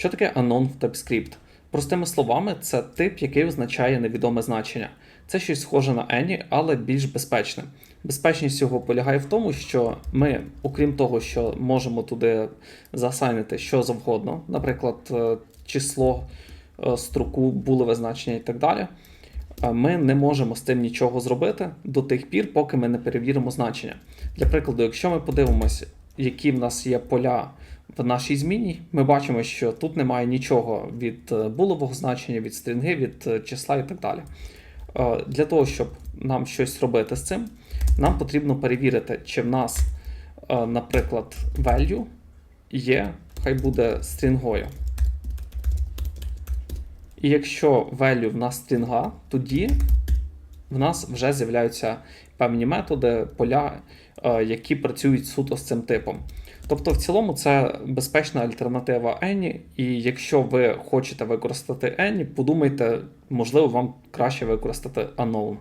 Що таке unknown в TypeScript? Простими словами, це тип, який означає невідоме значення. Це щось схоже на any, але більш безпечне. Безпечність його полягає в тому, що ми, окрім того, що можемо туди засайнити що завгодно, наприклад, е, число, е, строку, булеве значення і так далі. е, Ми не можемо з цим нічого зробити до тих пір, поки ми не перевіримо значення. Для прикладу, якщо ми подивимося, які в нас є поля в нашій зміні, ми бачимо, що тут немає нічого від е, булевого значення, від стрінги, від е, числа і так далі. Е, Для того, щоб нам щось робити з цим, нам потрібно перевірити, чи в нас, наприклад, value є, хай буде стрінгою. І якщо value в нас стрінга, тоді в нас вже з'являються певні методи, поля, е, які працюють суто з цим типом. Тобто, в цілому, це безпечна альтернатива Ені, і якщо ви хочете використати Ені, подумайте, можливо, вам краще використати unknown.